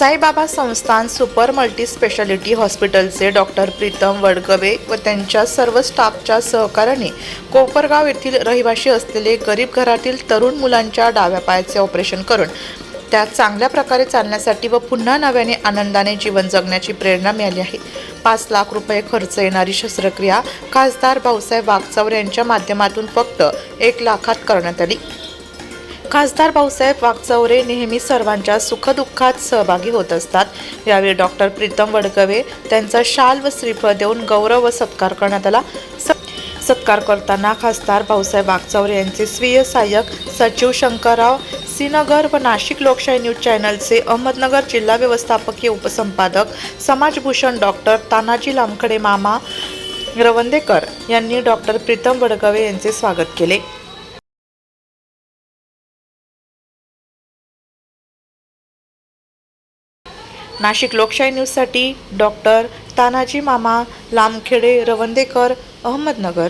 Saibaba Sansthan super multi speciality हॉस्पिटलचे doctor Pritam वडगवे व त्यांच्या सर्व स्टाफच्या सहकार्याने कोपरगाव येथील रहिवाशी असलेले गरीब घरातील तरुण मुलांच्या डाव्या पायाचे ऑपरेशन करून त्या चांगल्या प्रकारे चालण्यासाठी व पुन्हा नव्याने आनंदाने जीवन जगण्याची प्रेरणा मिळाली आहे. पाच लाख रुपये खर्च येणारी शस्त्रक्रिया खासदार भाऊसाहेब वागचौर यांच्या माध्यमातून फक्त एक लाखात करण्यात आली. खासदार भाऊसाहेब वागचौरे नेहमी सर्वांच्या सुखदुःखात सहभागी होत असतात. यावेळी डॉक्टर प्रीतम वडकवे त्यांचा शाल व श्रीफळ देऊन गौरव व सत्कार करण्यात आला. सत्कार करताना खासदार भाऊसाहेब वागचौरे यांचे स्वीय सहाय्यक सचिव शंकरराव श्रीनगर व नाशिक लोकशाही न्यूज चॅनलचे अहमदनगर जिल्हा व्यवस्थापकीय उपसंपादक समाजभूषण डॉक्टर तानाजी लामखडे मामा रवंदेकर यांनी डॉक्टर प्रीतम वडगवे यांचे स्वागत केले. नाशिक लोकशाही न्यूजसाठी डॉक्टर तानाजी मामा लामखेडे रवंदेकर अहमदनगर.